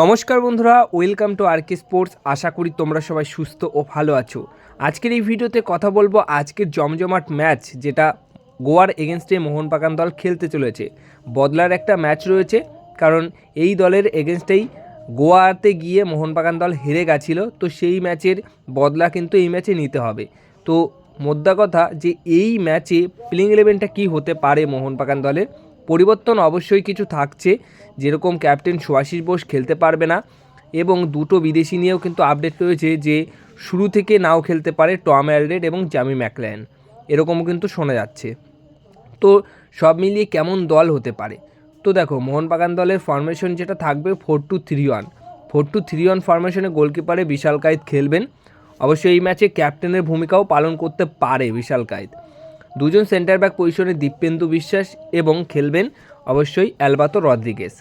নমস্কার বন্ধুরা, welcome to R K sports. আশা করি তোমরা সবাই সুস্থ ও ভালো আছো। আজকের এই ভিডিওতে কথা বলব আজকের জমজমাট ম্যাচ, যেটা গোয়ার এগেনস্টে মোহনবাগান দল খেলতে চলেছে। বদলার একটা ম্যাচ রয়েছে, কারণ এই দলের এগেনস্টেই গোয়াতে গিয়ে মোহনবাগান দল হেরে গেছিল, তো সেই ম্যাচের বদলা কিন্তু এই ম্যাচে নিতে হবে। তো মোদ্দা কথা যে এই ম্যাচে প্লেইং ইলেভেনটা কী হতে পারে মোহনবাগান দলের? পরিবর্তন অবশ্যই কিছু থাকছে, যেরকম ক্যাপ্টেন সুভাষিস বোস খেলতে পারবে না এবং দুটো বিদেশি নিয়েও কিন্তু আপডেট রয়েছে যে শুরু থেকে নাও খেলতে পারে টম অ্যালডেড এবং জামি ম্যাকল্যান। এরকমও কিন্তু শোনা যাচ্ছে। তো সব মিলিয়ে কেমন দল হতে পারে? তো দেখো, মোহনবাগান দলের ফরমেশন যেটা থাকবে four two three one four two three one ফরমেশনে গোলকিপারে বিশাল কায়েত খেলবেন। অবশ্যই এই ম্যাচে ক্যাপ্টেনের ভূমিকাও পালন করতে পারে বিশাল কায়েত। দুজন সেন্টার ব্যাক পজিশনে দীপেন্দু বিশ্বাস এবং খেলবেন অবশ্যই অ্যালবাতো রদ্রিগেস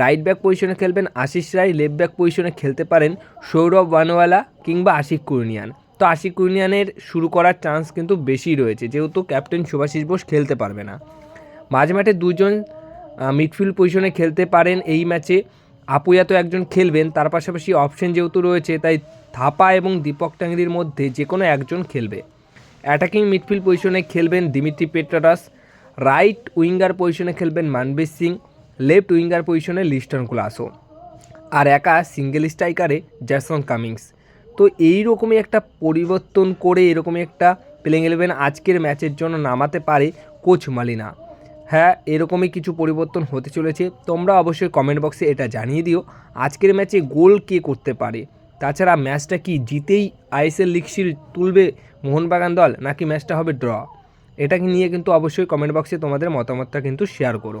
রাইট ব্যাক পজিশনে খেলবেন আশিস রায় লেফট ব্যাক পজিশনে খেলতে পারেন সৌরভ বানোয়ালা কিংবা আশিক কুর্নিয়ান। তো আশিক কুর্নিয়ানের শুরু করার চান্স কিন্তু বেশি রয়েছে, যেহেতু ক্যাপ্টেন সুভাষিস বোস খেলতে পারবে না। মাঝ মাঠে দুজন মিডফিল্ড পজিশনে খেলতে পারেন এই ম্যাচে আপুয়া তো একজন খেলবেন, তার পাশাপাশি অপশন যেহেতু রয়েছে, তাই থাপা এবং দীপক টাঙ্গির মধ্যে যে কোনো একজন খেলবে। অ্যাটাকিং মিডফিল্ড পজিশনে খেলবেন দিমিত্রি পেট্রাটাস রাইট উইঙ্গার পজিশনে খেলবেন মানবীর সিং লেফট উইঙ্গার পজিশনে লিস্টন ক্লাসো আর একা সিঙ্গেল স্ট্রাইকারে জ্যাসন কামিংস তো এই রকমই একটা পরিবর্তন করে এরকমই একটা প্লেইং ইলেভেন আজকের ম্যাচের জন্য নামাতে পারে কোচ মালিনা। হ্যাঁ এরকমই কিছু পরিবর্তন হতে চলেছে। তোমরা অবশ্যই কমেন্ট বক্সে এটা জানিয়ে দিও, আজকের ম্যাচে গোল কে করতে পারে। তাছাড়া ম্যাচটা কি জিতেই আইএসএল লিগ তুলবে মোহনবাগান দল, নাকি ম্যাচটা হবে ড্র? এটাকে নিয়ে কিন্তু অবশ্যই কমেন্ট বক্সে তোমাদের মতামতটা কিন্তু শেয়ার করো।